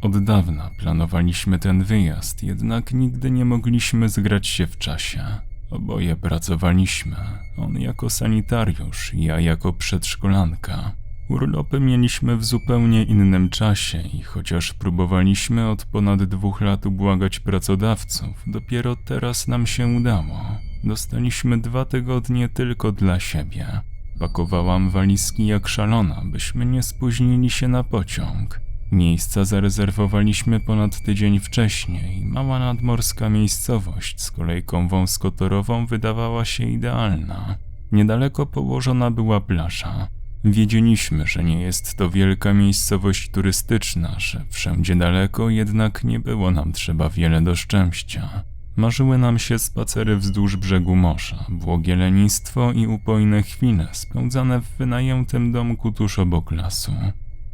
Od dawna planowaliśmy ten wyjazd, jednak nigdy nie mogliśmy zgrać się w czasie. Oboje pracowaliśmy, on jako sanitariusz, ja jako przedszkolanka. Urlopy mieliśmy w zupełnie innym czasie i chociaż próbowaliśmy od ponad dwóch lat ubłagać pracodawców, dopiero teraz nam się udało. Dostaliśmy dwa tygodnie tylko dla siebie. Pakowałam walizki jak szalona, byśmy nie spóźnili się na pociąg. Miejsca zarezerwowaliśmy ponad tydzień wcześniej. Mała nadmorska miejscowość z kolejką wąskotorową wydawała się idealna. Niedaleko położona była plaża. Wiedzieliśmy, że nie jest to wielka miejscowość turystyczna, że wszędzie daleko, jednak nie było nam trzeba wiele do szczęścia. Marzyły nam się spacery wzdłuż brzegu morza, błogie lenistwo i upojne chwile spędzane w wynajętym domku tuż obok lasu.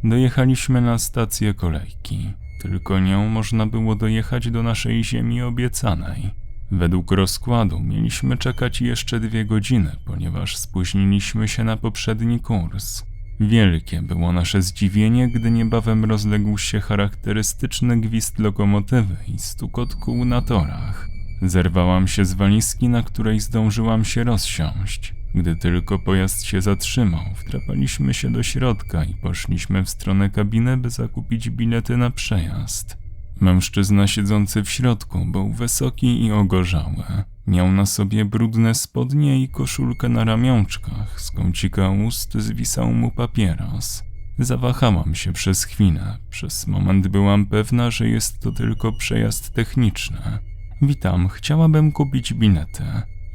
Dojechaliśmy na stację kolejki. Tylko nią można było dojechać do naszej ziemi obiecanej. Według rozkładu mieliśmy czekać jeszcze dwie godziny, ponieważ spóźniliśmy się na poprzedni kurs. Wielkie było nasze zdziwienie, gdy niebawem rozległ się charakterystyczny gwizd lokomotywy i stukot kół na torach. Zerwałam się z walizki, na której zdążyłam się rozsiąść. Gdy tylko pojazd się zatrzymał, wtrapaliśmy się do środka i poszliśmy w stronę kabiny, by zakupić bilety na przejazd. Mężczyzna siedzący w środku był wysoki i ogorzały. Miał na sobie brudne spodnie i koszulkę na ramionczkach, z kącika ust zwisał mu papieros. Zawahałam się przez chwilę. Przez moment byłam pewna, że jest to tylko przejazd techniczny. Witam, chciałabym kupić bilety.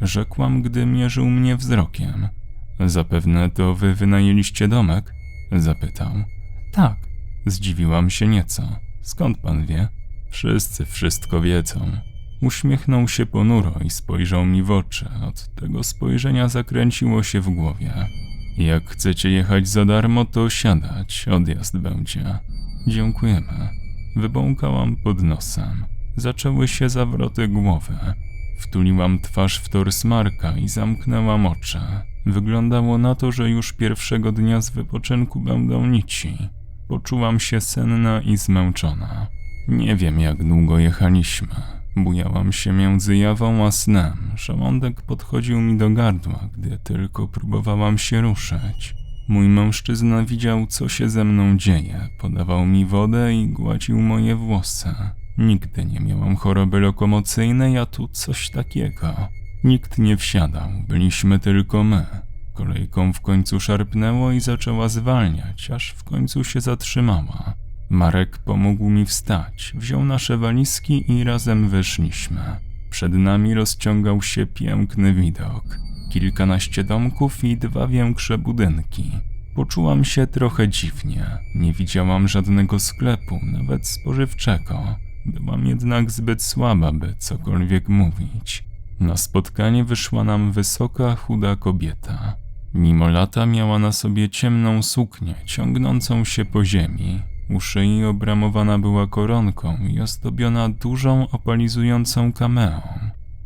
Rzekłam, gdy mierzył mnie wzrokiem. Zapewne to wy wynajęliście domek? Zapytał. Tak. Zdziwiłam się nieco. Skąd pan wie? Wszyscy wszystko wiedzą. Uśmiechnął się ponuro i spojrzał mi w oczy. Od tego spojrzenia zakręciło się w głowie. Jak chcecie jechać za darmo, to siadać, odjazd będzie. Dziękujemy. Wybąkałam pod nosem. Zaczęły się zawroty głowy. Wtuliłam twarz w tors Marka i zamknęłam oczy. Wyglądało na to, że już pierwszego dnia z wypoczynku będą nici. Poczułam się senna i zmęczona. Nie wiem, jak długo jechaliśmy. Bujałam się między jawą a snem. Żołądek podchodził mi do gardła, gdy tylko próbowałam się ruszyć. Mój mężczyzna widział, co się ze mną dzieje. Podawał mi wodę i gładził moje włosy. Nigdy nie miałam choroby lokomocyjnej, a tu coś takiego. Nikt nie wsiadał, byliśmy tylko my. Kolejką w końcu szarpnęło i zaczęła zwalniać, aż w końcu się zatrzymała. Marek pomógł mi wstać, wziął nasze walizki i razem wyszliśmy. Przed nami rozciągał się piękny widok. Kilkanaście domków i dwa większe budynki. Poczułam się trochę dziwnie. Nie widziałam żadnego sklepu, nawet spożywczego. Byłam jednak zbyt słaba, by cokolwiek mówić. Na spotkanie wyszła nam wysoka, chuda kobieta. Mimo lata miała na sobie ciemną suknię, ciągnącą się po ziemi. U szyi obramowana była koronką i ozdobiona dużą, opalizującą kameą.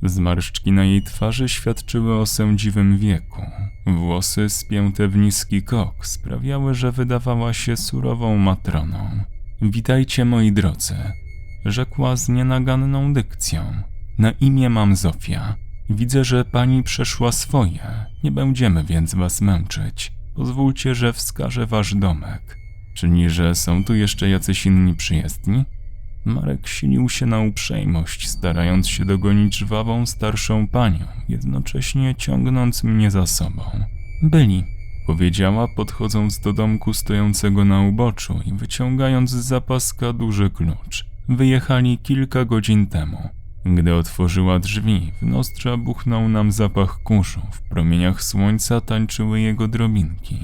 Zmarszczki na jej twarzy świadczyły o sędziwym wieku. Włosy spięte w niski kok sprawiały, że wydawała się surową matroną. Witajcie moi drodzy, rzekła z nienaganną dykcją. Na imię mam Zofia. Widzę, że pani przeszła swoje. Nie będziemy więc was męczyć. Pozwólcie, że wskażę wasz domek. Czyli, że są tu jeszcze jacyś inni przyjezdni? Marek silił się na uprzejmość, starając się dogonić żwawą starszą panią, jednocześnie ciągnąc mnie za sobą. Byli, powiedziała, podchodząc do domku stojącego na uboczu i wyciągając z zapaska duży klucz. Wyjechali kilka godzin temu. Gdy otworzyła drzwi, w nozdrza buchnął nam zapach kurzu. W promieniach słońca tańczyły jego drobinki.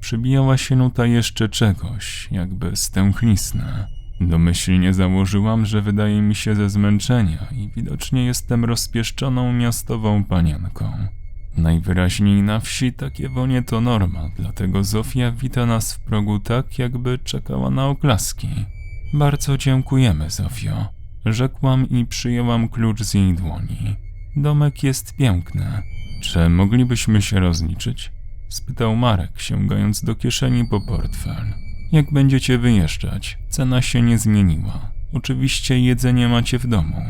Przybijała się nuta jeszcze czegoś, jakby stęchlisna. Domyślnie założyłam, że wydaje mi się ze zmęczenia i widocznie jestem rozpieszczoną miastową panienką. Najwyraźniej na wsi takie wonie to norma, dlatego Zofia wita nas w progu tak, jakby czekała na oklaski. Bardzo dziękujemy, Zofio, rzekłam i przyjęłam klucz z jej dłoni. Domek jest piękny. Czy moglibyśmy się rozliczyć? spytał Marek, sięgając do kieszeni po portfel. Jak będziecie wyjeżdżać, cena się nie zmieniła. Oczywiście jedzenie macie w domu.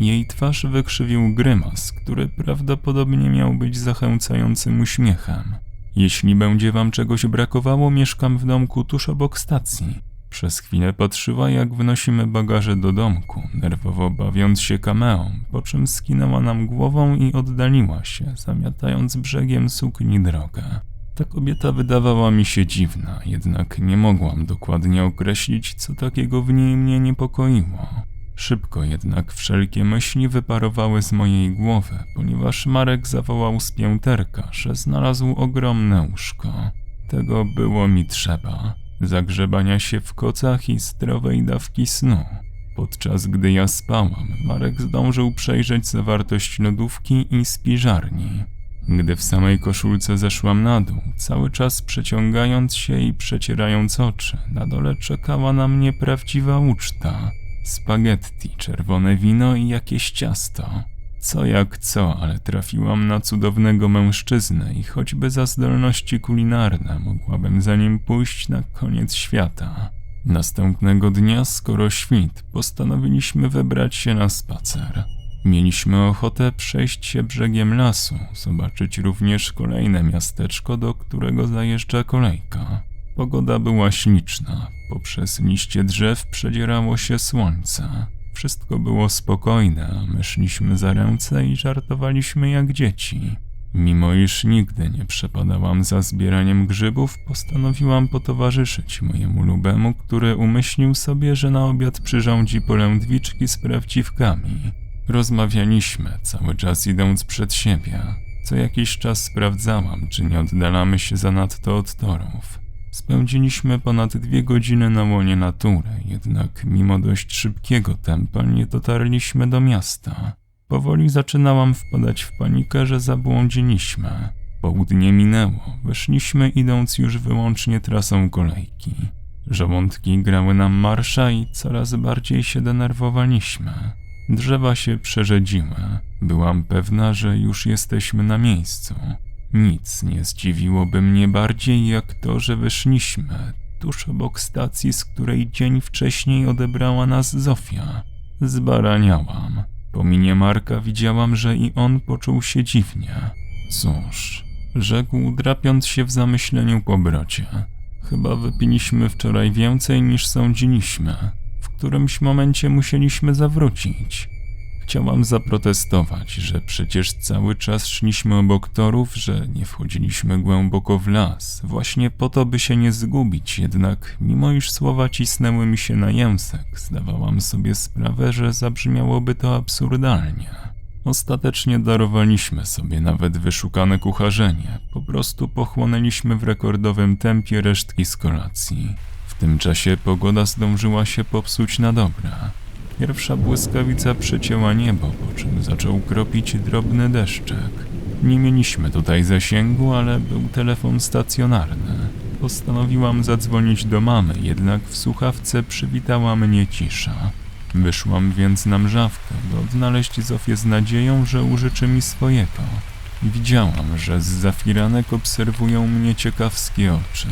Jej twarz wykrzywił grymas, który prawdopodobnie miał być zachęcającym uśmiechem. Jeśli będzie wam czegoś brakowało, mieszkam w domku tuż obok stacji. Przez chwilę patrzyła, jak wnosimy bagaże do domku, nerwowo bawiąc się kameą, po czym skinęła nam głową i oddaliła się, zamiatając brzegiem sukni drogę. Ta kobieta wydawała mi się dziwna, jednak nie mogłam dokładnie określić, co takiego w niej mnie niepokoiło. Szybko jednak wszelkie myśli wyparowały z mojej głowy, ponieważ Marek zawołał z pięterka, że znalazł ogromne łóżko. Tego było mi trzeba. Zagrzebania się w kocach i zdrowej dawki snu. Podczas gdy ja spałam, Marek zdążył przejrzeć zawartość lodówki i spiżarni. Gdy w samej koszulce zeszłam na dół, cały czas przeciągając się i przecierając oczy, na dole czekała na mnie prawdziwa uczta. Spaghetti, czerwone wino i jakieś ciasto. Co jak co, ale trafiłam na cudownego mężczyznę i choćby za zdolności kulinarne mogłabym za nim pójść na koniec świata. Następnego dnia, skoro świt, postanowiliśmy wybrać się na spacer. Mieliśmy ochotę przejść się brzegiem lasu, zobaczyć również kolejne miasteczko, do którego zajeżdża kolejka. Pogoda była śliczna, poprzez liście drzew przedzierało się słońce. Wszystko było spokojne, my szliśmy za ręce i żartowaliśmy jak dzieci. Mimo iż nigdy nie przepadałam za zbieraniem grzybów, postanowiłam potowarzyszyć mojemu lubemu, który umyślił sobie, że na obiad przyrządzi polędwiczki z prawdziwkami. Rozmawialiśmy, cały czas idąc przed siebie. Co jakiś czas sprawdzałam, czy nie oddalamy się zanadto od torów. Spędziliśmy ponad dwie godziny na łonie natury, jednak mimo dość szybkiego tempa nie dotarliśmy do miasta. Powoli zaczynałam wpadać w panikę, że zabłądziliśmy. Południe minęło, wyszliśmy idąc już wyłącznie trasą kolejki. Żołądki grały nam marsza i coraz bardziej się denerwowaliśmy. Drzewa się przerzedziły. Byłam pewna, że już jesteśmy na miejscu. Nic nie zdziwiłoby mnie bardziej jak to, że wyszliśmy tuż obok stacji, z której dzień wcześniej odebrała nas Zofia. Zbaraniałam. Po minie Marka widziałam, że i on poczuł się dziwnie. Cóż, rzekł, drapiąc się w zamyśleniu po brocie. Chyba wypiliśmy wczoraj więcej niż sądziliśmy. W którymś momencie musieliśmy zawrócić. Chciałam zaprotestować, że przecież cały czas szliśmy obok torów, że nie wchodziliśmy głęboko w las, właśnie po to, by się nie zgubić, jednak mimo iż słowa cisnęły mi się na język, zdawałam sobie sprawę, że zabrzmiałoby to absurdalnie. Ostatecznie darowaliśmy sobie nawet wyszukane kucharzenie, po prostu pochłonęliśmy w rekordowym tempie resztki z kolacji. W tym czasie pogoda zdążyła się popsuć na dobre. Pierwsza błyskawica przecięła niebo, po czym zaczął kropić drobny deszczek. Nie mieliśmy tutaj zasięgu, ale był telefon stacjonarny. Postanowiłam zadzwonić do mamy, jednak w słuchawce przywitała mnie cisza. Wyszłam więc na mrzawkę, by odnaleźć Zofię z nadzieją, że użyczy mi swojego. Widziałam, że z zafiranek obserwują mnie ciekawskie oczy.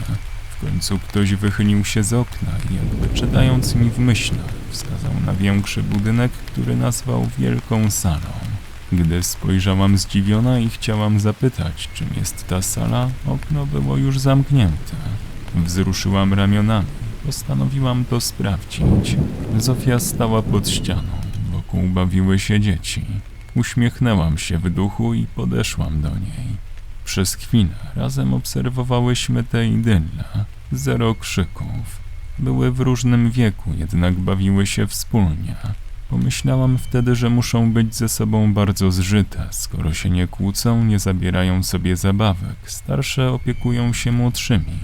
W końcu ktoś wychylił się z okna i jakby czytając mi w myślach, wskazał na większy budynek, który nazwał Wielką Salą. Gdy spojrzałam zdziwiona i chciałam zapytać, czym jest ta sala, okno było już zamknięte. Wzruszyłam ramionami. Postanowiłam to sprawdzić. Zofia stała pod ścianą. Wokół bawiły się dzieci. Uśmiechnęłam się w duchu i podeszłam do niej. Przez chwilę razem obserwowałyśmy tę idylę. Zero krzyków. Były w różnym wieku, jednak bawiły się wspólnie. Pomyślałam wtedy, że muszą być ze sobą bardzo zżyte, skoro się nie kłócą, nie zabierają sobie zabawek. Starsze opiekują się młodszymi.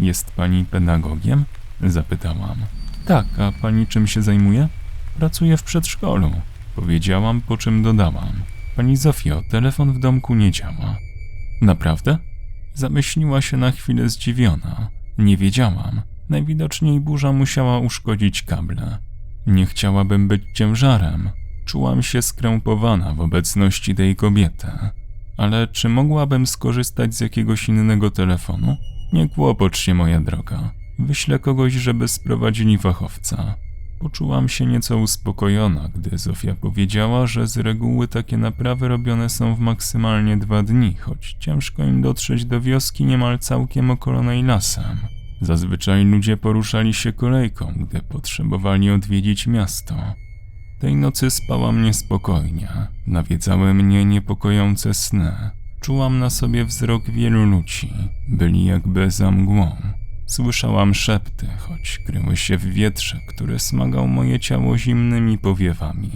Jest pani pedagogiem? Zapytałam. Tak, a pani czym się zajmuje? Pracuję w przedszkolu. Powiedziałam, po czym dodałam. Pani Zofio, telefon w domku nie działa. Naprawdę? Zamyśliła się na chwilę zdziwiona. Nie wiedziałam. Najwidoczniej burza musiała uszkodzić kable. Nie chciałabym być ciężarem. Czułam się skrępowana w obecności tej kobiety. Ale czy mogłabym skorzystać z jakiegoś innego telefonu? Nie kłopocz się, moja droga. Wyślę kogoś, żeby sprowadzili fachowca. Poczułam się nieco uspokojona, gdy Zofia powiedziała, że z reguły takie naprawy robione są w maksymalnie dwa dni, choć ciężko im dotrzeć do wioski niemal całkiem okolonej lasem. Zazwyczaj ludzie poruszali się kolejką, gdy potrzebowali odwiedzić miasto. Tej nocy spałam niespokojnie, nawiedzały mnie niepokojące sny. Czułam na sobie wzrok wielu ludzi, byli jakby za mgłą. Słyszałam szepty, choć kryły się w wietrze, który smagał moje ciało zimnymi powiewami.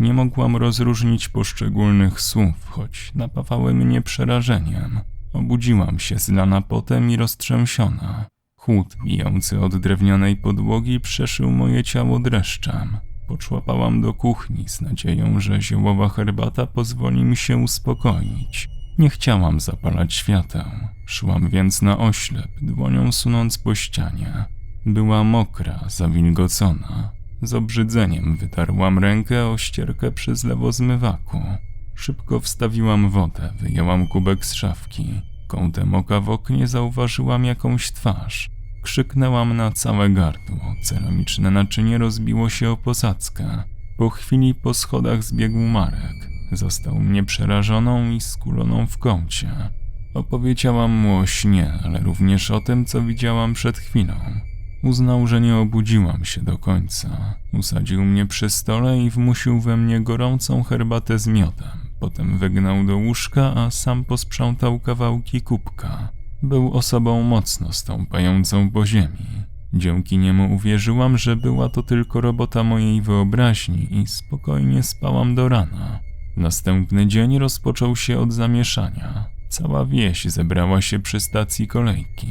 Nie mogłam rozróżnić poszczególnych słów, choć napawały mnie przerażeniem. Obudziłam się zlana potem i roztrzęsiona. Chłód bijący od drewnianej podłogi przeszył moje ciało dreszczem. Poczłapałam do kuchni z nadzieją, że ziołowa herbata pozwoli mi się uspokoić. Nie chciałam zapalać świateł. Szłam więc na oślep, dłonią sunąc po ścianie. Była mokra, zawilgocona. Z obrzydzeniem wytarłam rękę o ścierkę przy zlewozmywaku. Szybko wstawiłam wodę, wyjęłam kubek z szafki. Kątem oka w oknie zauważyłam jakąś twarz. Krzyknęłam na całe gardło. Ceramiczne naczynie rozbiło się o posadzkę. Po chwili po schodach zbiegł Marek. Został mnie przerażoną i skuloną w kącie. Opowiedziałam mu o śnie, ale również o tym, co widziałam przed chwilą. Uznał, że nie obudziłam się do końca. Usadził mnie przy stole i wmusił we mnie gorącą herbatę z miodem. Potem wygnał do łóżka, a sam posprzątał kawałki kubka. Był osobą mocno stąpającą po ziemi. Dzięki niemu uwierzyłam, że była to tylko robota mojej wyobraźni i spokojnie spałam do rana. Następny dzień rozpoczął się od zamieszania. Cała wieś zebrała się przy stacji kolejki.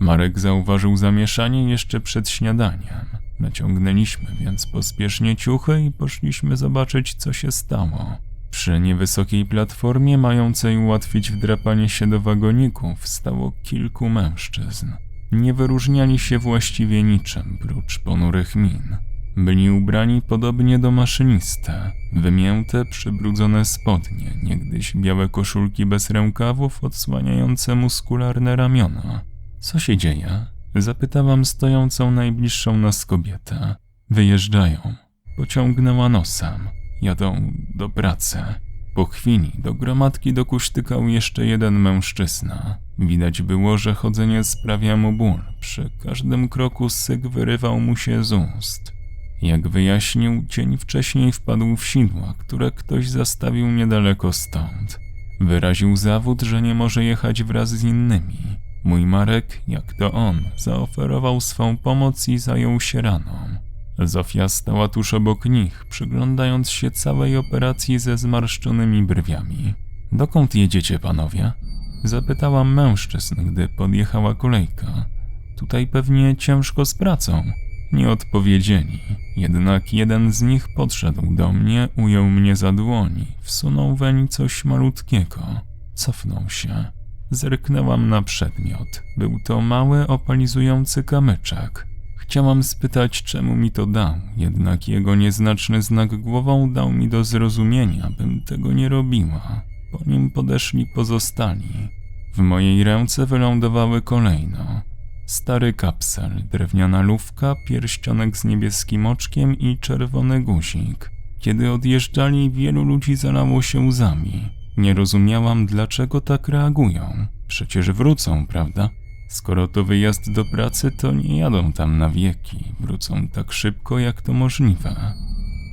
Marek zauważył zamieszanie jeszcze przed śniadaniem. Naciągnęliśmy więc pospiesznie ciuchy i poszliśmy zobaczyć, co się stało. Przy niewysokiej platformie, mającej ułatwić wdrapanie się do wagoników, stało kilku mężczyzn. Nie wyróżniali się właściwie niczym, prócz ponurych min. Byli ubrani podobnie do maszynista, wymięte, przybrudzone spodnie, niegdyś białe koszulki bez rękawów odsłaniające muskularne ramiona. Co się dzieje? Zapytałam stojącą najbliższą nas kobietę. Wyjeżdżają. Pociągnęła nosem. Jadą do pracy. Po chwili do gromadki dokuśtykał jeszcze jeden mężczyzna. Widać było, że chodzenie sprawia mu ból. Przy każdym kroku syk wyrywał mu się z ust. Jak wyjaśnił, dzień wcześniej wpadł w sidła, które ktoś zastawił niedaleko stąd. Wyraził zawód, że nie może jechać wraz z innymi. Mój Marek, jak to on, zaoferował swą pomoc i zajął się raną. Zofia stała tuż obok nich, przyglądając się całej operacji ze zmarszczonymi brwiami. Dokąd jedziecie, panowie? Zapytałam mężczyzn, gdy podjechała kolejka. Tutaj pewnie ciężko z pracą. Nie odpowiedzieli, jednak jeden z nich podszedł do mnie, ujął mnie za dłoni, wsunął weń coś malutkiego. Cofnął się. Zerknęłam na przedmiot. Był to mały, opalizujący kamyczek. Chciałam spytać, czemu mi to dał, jednak jego nieznaczny znak głową dał mi do zrozumienia, bym tego nie robiła. Po nim podeszli pozostali. W mojej ręce wylądowały kolejno. Stary kapsel, drewniana lufka, pierścionek z niebieskim oczkiem i czerwony guzik. Kiedy odjeżdżali, wielu ludzi zalało się łzami. Nie rozumiałam, dlaczego tak reagują. Przecież wrócą, prawda? Skoro to wyjazd do pracy, to nie jadą tam na wieki. Wrócą tak szybko, jak to możliwe.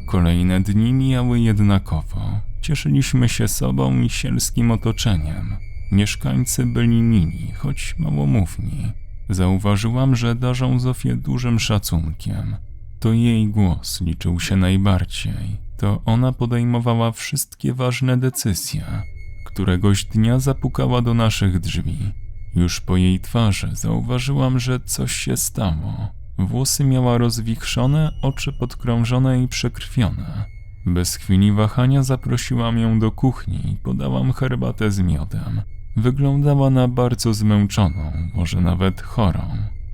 Kolejne dni mijały jednakowo. Cieszyliśmy się sobą i sielskim otoczeniem. Mieszkańcy byli mili, choć małomówni. Zauważyłam, że darzą Zofię dużym szacunkiem. To jej głos liczył się najbardziej. To ona podejmowała wszystkie ważne decyzje. Któregoś dnia zapukała do naszych drzwi. Już po jej twarzy zauważyłam, że coś się stało. Włosy miała rozwichrzone, oczy podkrążone i przekrwione. Bez chwili wahania zaprosiłam ją do kuchni i podałam herbatę z miodem. Wyglądała na bardzo zmęczoną, może nawet chorą.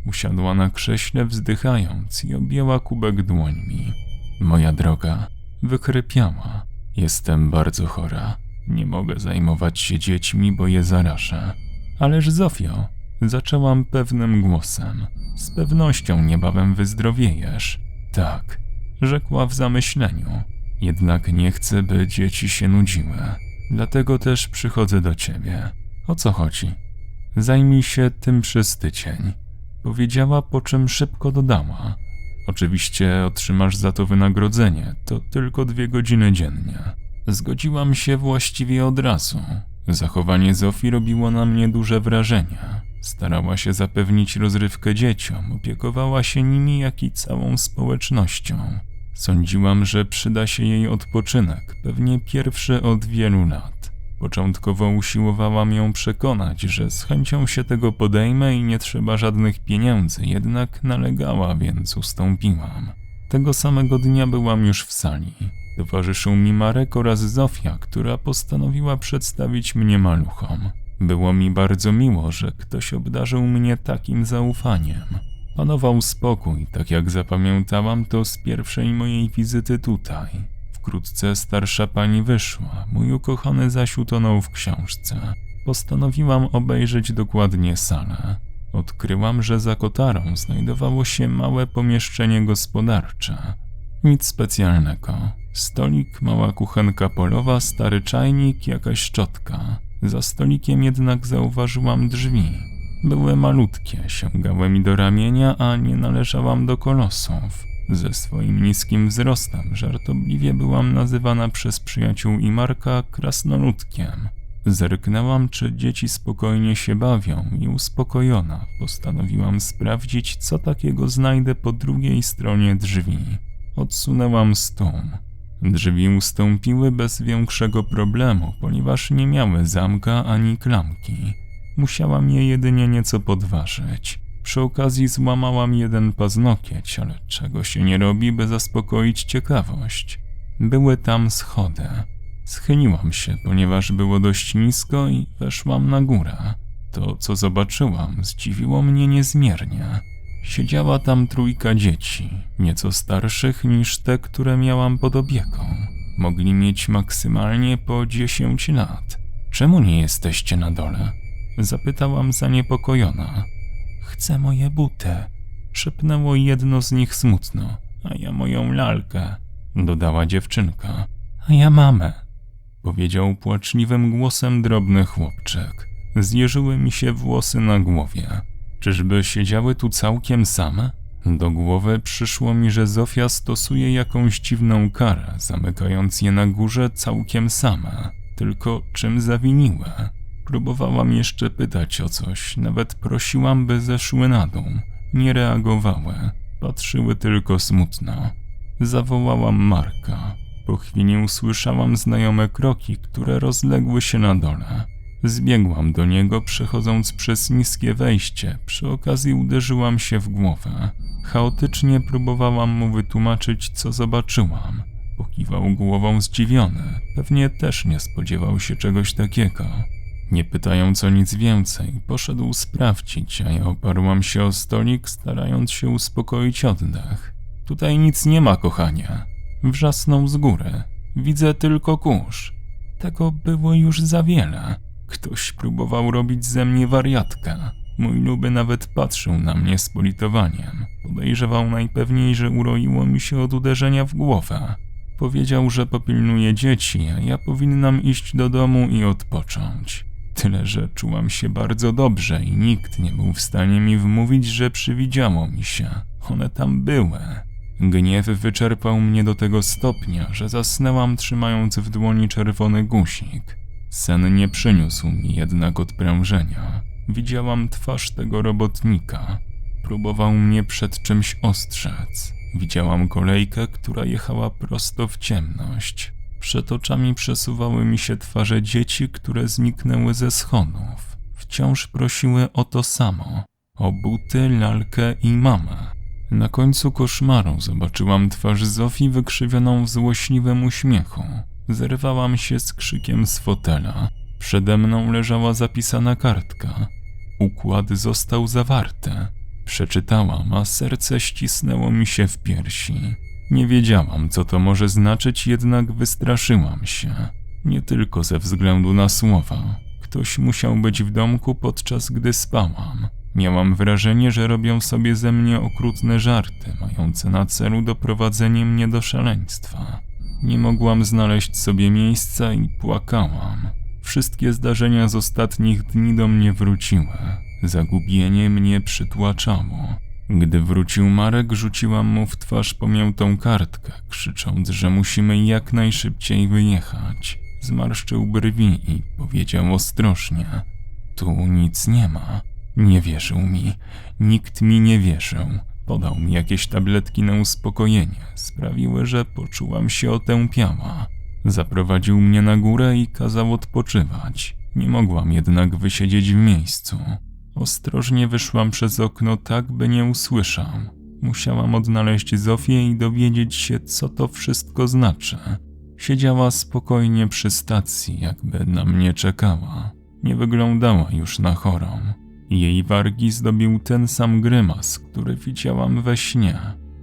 Usiadła na krześle, wzdychając i objęła kubek dłońmi. Moja droga, wychrypiała. Jestem bardzo chora. Nie mogę zajmować się dziećmi, bo je zarażę. Ależ Zofio, Zaczęłam pewnym głosem. Z pewnością niebawem wyzdrowiejesz. Tak, rzekła w zamyśleniu. Jednak nie chcę, by dzieci się nudziły. Dlatego też przychodzę do ciebie. O co chodzi? Zajmij się tym przez tydzień. Powiedziała, po czym szybko dodała. Oczywiście otrzymasz za to wynagrodzenie, to tylko dwie godziny dziennie. Zgodziłam się właściwie od razu. Zachowanie Zofii robiło na mnie duże wrażenie. Starała się zapewnić rozrywkę dzieciom, opiekowała się nimi, jak i całą społecznością. Sądziłam, że przyda się jej odpoczynek, pewnie pierwszy od wielu lat. Początkowo usiłowałam ją przekonać, że z chęcią się tego podejmę i nie trzeba żadnych pieniędzy, jednak nalegała, więc ustąpiłam. Tego samego dnia byłam już w sali. Towarzyszył mi Marek oraz Zofia, która postanowiła przedstawić mnie maluchom. Było mi bardzo miło, że ktoś obdarzył mnie takim zaufaniem. Panował spokój, tak jak zapamiętałam to z pierwszej mojej wizyty tutaj. Wkrótce starsza pani wyszła, mój ukochany zaś utonął w książce. Postanowiłam obejrzeć dokładnie salę. Odkryłam, że za kotarą znajdowało się małe pomieszczenie gospodarcze. Nic specjalnego. Stolik, mała kuchenka polowa, stary czajnik, jakaś szczotka. Za stolikiem jednak zauważyłam drzwi. Były malutkie, sięgały mi do ramienia, a nie należałam do kolosów. Ze swoim niskim wzrostem żartobliwie byłam nazywana przez przyjaciół i Marka krasnoludkiem. Zerknęłam, czy dzieci spokojnie się bawią i uspokojona postanowiłam sprawdzić, co takiego znajdę po drugiej stronie drzwi. Odsunęłam stół. Drzwi ustąpiły bez większego problemu, ponieważ nie miały zamka ani klamki. Musiałam je jedynie nieco podważyć. Przy okazji złamałam jeden paznokieć, ale czego się nie robi, by zaspokoić ciekawość. Były tam schody. Schyliłam się, ponieważ było dość nisko i weszłam na górę. To, co zobaczyłam, zdziwiło mnie niezmiernie. Siedziała tam trójka dzieci, nieco starszych niż te, które miałam pod opieką. Mogli mieć maksymalnie po 10 lat. Czemu nie jesteście na dole? Zapytałam zaniepokojona. Chcę moje buty. Szepnęło jedno z nich smutno. A ja moją lalkę, dodała dziewczynka. A ja mamę, powiedział płaczliwym głosem drobny chłopczyk. Zjeżyły mi się włosy na głowie. Czyżby siedziały tu całkiem same? Do głowy przyszło mi, że Zofia stosuje jakąś dziwną karę, zamykając je na górze całkiem same. Tylko czym zawiniły? Próbowałam jeszcze pytać o coś, nawet prosiłam, by zeszły na dół. Nie reagowały, patrzyły tylko smutno. Zawołałam Marka. Po chwili usłyszałam znajome kroki, które rozległy się na dole. Zbiegłam do niego, przechodząc przez niskie wejście. Przy okazji uderzyłam się w głowę. Chaotycznie próbowałam mu wytłumaczyć, co zobaczyłam. Pokiwał głową zdziwiony. Pewnie też nie spodziewał się czegoś takiego. Nie pytając o nic więcej, poszedł sprawdzić, a ja oparłam się o stolik, starając się uspokoić oddech. Tutaj nic nie ma, kochanie. Wrzasnął z góry. Widzę tylko kurz. Tego było już za wiele. Ktoś próbował robić ze mnie wariatkę. Mój luby nawet patrzył na mnie z politowaniem. Podejrzewał najpewniej, że uroiło mi się od uderzenia w głowę. Powiedział, że popilnuje dzieci, a ja powinnam iść do domu i odpocząć. Tyle, że czułam się bardzo dobrze i nikt nie był w stanie mi wmówić, że przywidziało mi się. One tam były. Gniew wyczerpał mnie do tego stopnia, że zasnęłam trzymając w dłoni czerwony guzik. Sen nie przyniósł mi jednak odprężenia. Widziałam twarz tego robotnika. Próbował mnie przed czymś ostrzec. Widziałam kolejkę, która jechała prosto w ciemność. Przed oczami przesuwały mi się twarze dzieci, które zniknęły ze schodów. Wciąż prosiły o to samo: o buty, lalkę i mamę. Na końcu koszmaru zobaczyłam twarz Zofii wykrzywioną w złośliwym uśmiechu. Zerwałam się z krzykiem z fotela. Przede mną leżała zapisana kartka. Układ został zawarty. Przeczytałam, a serce ścisnęło mi się w piersi. Nie wiedziałam, co to może znaczyć, jednak wystraszyłam się. Nie tylko ze względu na słowa, Ktoś musiał być w domku podczas gdy spałam. Miałam wrażenie, że robią sobie ze mnie okrutne żarty, mające na celu doprowadzenie mnie do szaleństwa. Nie mogłam znaleźć sobie miejsca i płakałam. Wszystkie zdarzenia z ostatnich dni do mnie wróciły. Zagubienie mnie przytłaczało. Gdy wrócił Marek, rzuciłam mu w twarz pomiętą kartkę, krzycząc, że musimy jak najszybciej wyjechać. Zmarszczył brwi i powiedział ostrożnie: Tu nic nie ma. Nie wierzył mi. Nikt mi nie wierzył. Podał mi jakieś tabletki na uspokojenie. Sprawiły, że poczułam się otępiała. Zaprowadził mnie na górę i kazał odpoczywać. Nie mogłam jednak wysiedzieć w miejscu. Ostrożnie wyszłam przez okno tak, by nie usłyszał. Musiałam odnaleźć Zofię i dowiedzieć się, co to wszystko znaczy. Siedziała spokojnie przy stacji, jakby na mnie czekała. Nie wyglądała już na chorą. Jej wargi zdobił ten sam grymas, który widziałam we śnie.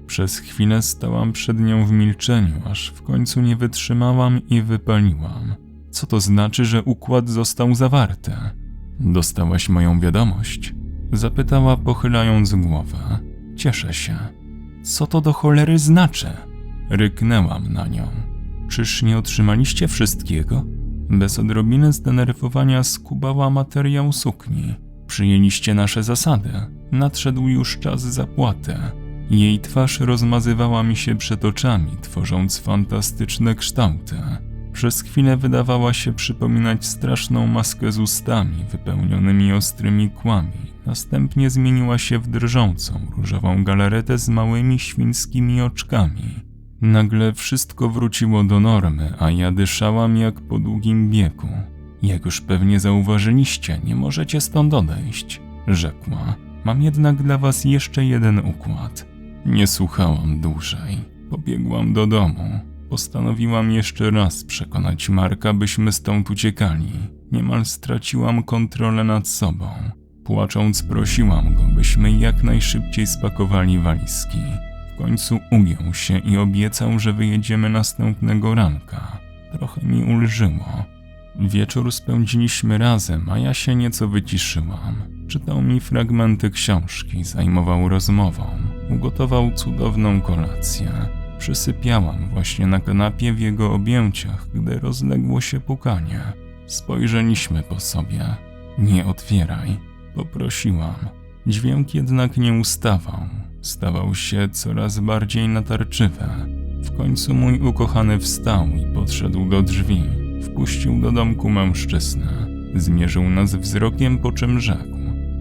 Przez chwilę stałam przed nią w milczeniu, aż w końcu nie wytrzymałam i wypaliłam. Co to znaczy, że układ został zawarty? Dostałaś moją wiadomość? Zapytała, pochylając głowę. Cieszę się. Co to do cholery znaczy? Ryknęłam na nią. Czyż nie otrzymaliście wszystkiego? Bez odrobiny zdenerwowania skubała materiał sukni. Przyjęliście nasze zasady. Nadszedł już czas zapłaty. Jej twarz rozmazywała mi się przed oczami, tworząc fantastyczne kształty. Przez chwilę wydawała się przypominać straszną maskę z ustami wypełnionymi ostrymi kłami. Następnie zmieniła się w drżącą, różową galaretę z małymi świńskimi oczkami. Nagle wszystko wróciło do normy, a ja dyszałam jak po długim biegu. Jak już pewnie zauważyliście, nie możecie stąd odejść, rzekła. Mam jednak dla was jeszcze jeden układ. Nie słuchałam dłużej. Pobiegłam do domu. Postanowiłam jeszcze raz przekonać Marka, byśmy stąd uciekali. Niemal straciłam kontrolę nad sobą. Płacząc prosiłam go, byśmy jak najszybciej spakowali walizki. W końcu ugiął się i obiecał, że wyjedziemy następnego ranka. Trochę mi ulżyło. Wieczór spędziliśmy razem, a ja się nieco wyciszyłam. Czytał mi fragmenty książki, zajmował rozmową, ugotował cudowną kolację. Przysypiałam właśnie na kanapie w jego objęciach, gdy rozległo się pukanie. Spojrzeliśmy po sobie. Nie otwieraj, poprosiłam. Dźwięk jednak nie ustawał. Stawał się coraz bardziej natarczywy. W końcu mój ukochany wstał i podszedł do drzwi. Wpuścił do domku mężczyznę. Zmierzył nas wzrokiem, po czym rzekł: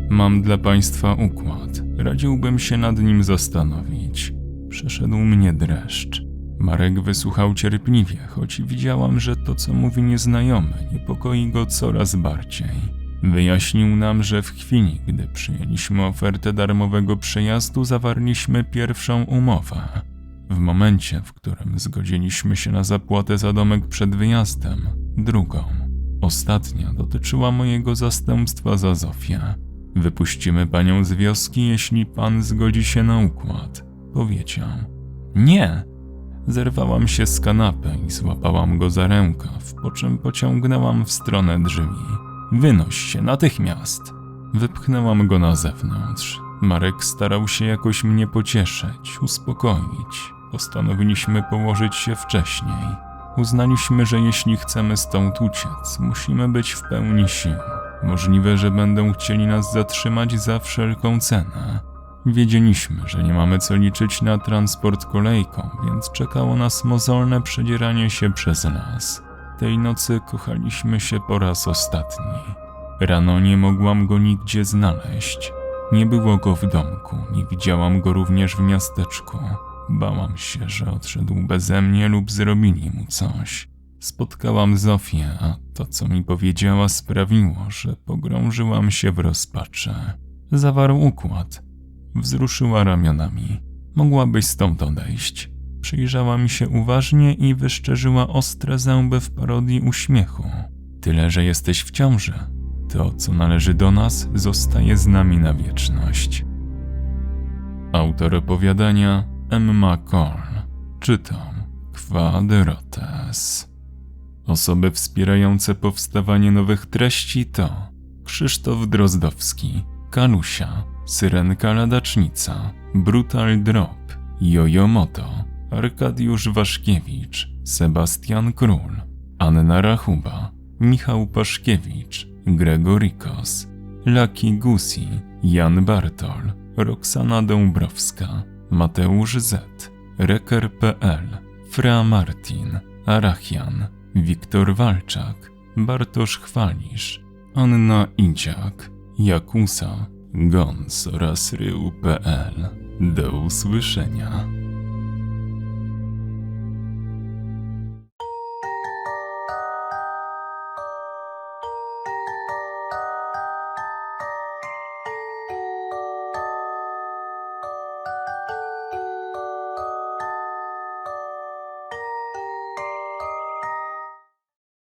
Mam dla państwa układ. Radziłbym się nad nim zastanowić. Przeszedł mnie dreszcz. Marek wysłuchał cierpliwie, choć widziałam, że to, co mówi nieznajomy, niepokoi go coraz bardziej. Wyjaśnił nam, że w chwili, gdy przyjęliśmy ofertę darmowego przejazdu, zawarliśmy pierwszą umowę. W momencie, w którym zgodziliśmy się na zapłatę za domek przed wyjazdem, drugą. Ostatnia dotyczyła mojego zastępstwa za Zofię. Wypuścimy panią z wioski, jeśli pan zgodzi się na układ, powiedział. Nie! Zerwałam się z kanapy i złapałam go za rękaw, po czym pociągnęłam w stronę drzwi. Wynoś się natychmiast. Wypchnęłam go na zewnątrz. Marek starał się jakoś mnie pocieszyć, uspokoić. Postanowiliśmy położyć się wcześniej. Uznaliśmy, że jeśli chcemy stąd uciec, musimy być w pełni sił. Możliwe, że będą chcieli nas zatrzymać za wszelką cenę. Wiedzieliśmy, że nie mamy co liczyć na transport kolejką, więc czekało nas mozolne przedzieranie się przez las. Tej nocy kochaliśmy się po raz ostatni. Rano nie mogłam go nigdzie znaleźć. Nie było go w domku, nie widziałam go również w miasteczku. Bałam się, że odszedł beze mnie lub zrobili mu coś. Spotkałam Zofię, a to, co mi powiedziała, sprawiło, że pogrążyłam się w rozpaczy. Zawarł układ. Wzruszyła ramionami. Mogłabyś stąd odejść. Przyjrzała mi się uważnie i wyszczerzyła ostre zęby w parodii uśmiechu. Tyle, że jesteś w ciąży. To, co należy do nas, zostaje z nami na wieczność. Autor opowiadania Emma Korn. Czytam Quadrotes. Osoby wspierające powstawanie nowych treści to Krzysztof Drozdowski, Kalusia, Syrenka Ladacznica, Brutal Drop, Jojo Moto, Arkadiusz Waszkiewicz, Sebastian Król, Anna Rachuba, Michał Paszkiewicz, Gregorikos, Laki Gusi, Jan Bartol, Roxana Dąbrowska, Mateusz Z, Reker.pl, Fra Martin, Arachian, Wiktor Walczak, Bartosz Chwalisz, Anna Idziak, Jakusa, Gons oraz Rył.pl. Do usłyszenia.